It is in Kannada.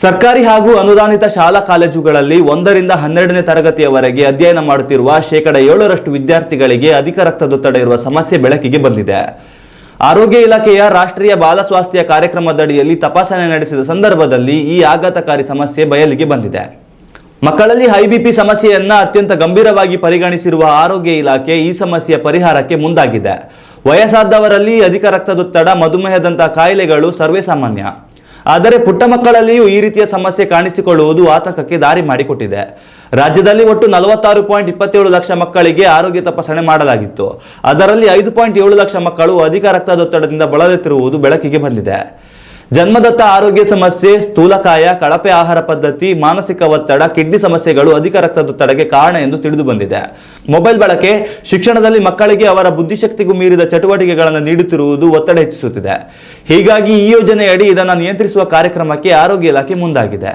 ಸರ್ಕಾರಿ ಹಾಗೂ ಅನುದಾನಿತ ಶಾಲಾ ಕಾಲೇಜುಗಳಲ್ಲಿ ಒಂದರಿಂದ ಹನ್ನೆರಡನೇ ತರಗತಿಯವರೆಗೆ ಅಧ್ಯಯನ ಮಾಡುತ್ತಿರುವ ಶೇಕಡ ಏಳರಷ್ಟು ವಿದ್ಯಾರ್ಥಿಗಳಿಗೆ ಅಧಿಕ ರಕ್ತದೊತ್ತಡ ಇರುವ ಸಮಸ್ಯೆ ಬೆಳಕಿಗೆ ಬಂದಿದೆ. ಆರೋಗ್ಯ ಇಲಾಖೆಯ ರಾಷ್ಟ್ರೀಯ ಬಾಲ ಸ್ವಾಸ್ಥ್ಯ ಕಾರ್ಯಕ್ರಮದಡಿಯಲ್ಲಿ ತಪಾಸಣೆ ನಡೆಸಿದ ಸಂದರ್ಭದಲ್ಲಿ ಈ ಆಘಾತಕಾರಿ ಸಮಸ್ಯೆ ಬಯಲಿಗೆ ಬಂದಿದೆ. ಮಕ್ಕಳಲ್ಲಿ ಹೈ ಬಿಪಿ ಸಮಸ್ಯೆಯನ್ನ ಅತ್ಯಂತ ಗಂಭೀರವಾಗಿ ಪರಿಗಣಿಸಿರುವ ಆರೋಗ್ಯ ಇಲಾಖೆ ಈ ಸಮಸ್ಯೆಯ ಪರಿಹಾರಕ್ಕೆ ಮುಂದಾಗಿದೆ. ವಯಸ್ಸಾದವರಲ್ಲಿ ಅಧಿಕ ರಕ್ತದೊತ್ತಡ ಮಧುಮೇಹದಂತಹ ಕಾಯಿಲೆಗಳು ಸರ್ವೇ ಸಾಮಾನ್ಯ. ಆದರೆ ಪುಟ್ಟ ಮಕ್ಕಳಲ್ಲಿಯೂ ಈ ರೀತಿಯ ಸಮಸ್ಯೆ ಕಾಣಿಸಿಕೊಳ್ಳುವುದು ಆತಂಕಕ್ಕೆ ದಾರಿ ಮಾಡಿಕೊಟ್ಟಿದೆ. ರಾಜ್ಯದಲ್ಲಿ ಒಟ್ಟು ನಲವತ್ತಾರು ಪಾಯಿಂಟ್ ಇಪ್ಪತ್ತೇಳು ಲಕ್ಷ ಮಕ್ಕಳಿಗೆ ಆರೋಗ್ಯ ತಪಾಸಣೆ ಮಾಡಲಾಗಿತ್ತು. ಅದರಲ್ಲಿ ಐದು ಪಾಯಿಂಟ್ ಏಳು ಲಕ್ಷ ಮಕ್ಕಳು ಅಧಿಕ ರಕ್ತದೊತ್ತಡದಿಂದ ಬಳಲುತ್ತಿರುವುದು ಬೆಳಕಿಗೆ ಬಂದಿದೆ. ಜನ್ಮದತ್ತ ಆರೋಗ್ಯ ಸಮಸ್ಯೆ, ಸ್ಥೂಲಕಾಯ, ಕಳಪೆ ಆಹಾರ ಪದ್ಧತಿ, ಮಾನಸಿಕ ಒತ್ತಡ, ಕಿಡ್ನಿ ಸಮಸ್ಯೆಗಳು ಅಧಿಕ ರಕ್ತದೊತ್ತಡಕ್ಕೆ ಕಾರಣ ಎಂದು ತಿಳಿದು ಬಂದಿದೆ. ಮೊಬೈಲ್ ಬಳಕೆ ಶಿಕ್ಷಣದಲ್ಲಿ ಮಕ್ಕಳಿಗೆ ಅವರ ಬುದ್ಧಿಶಕ್ತಿಗೂ ಮೀರಿದ ಚಟುವಟಿಕೆಗಳನ್ನು ನೀಡುತ್ತಿರುವುದು ಒತ್ತಡ ಹೆಚ್ಚಿಸುತ್ತಿದೆ. ಹೀಗಾಗಿ ಈ ಯೋಜನೆಯಡಿ ಇದನ್ನು ನಿಯಂತ್ರಿಸುವ ಕಾರ್ಯಕ್ರಮಕ್ಕೆ ಆರೋಗ್ಯ ಇಲಾಖೆ ಮುಂದಾಗಿದೆ.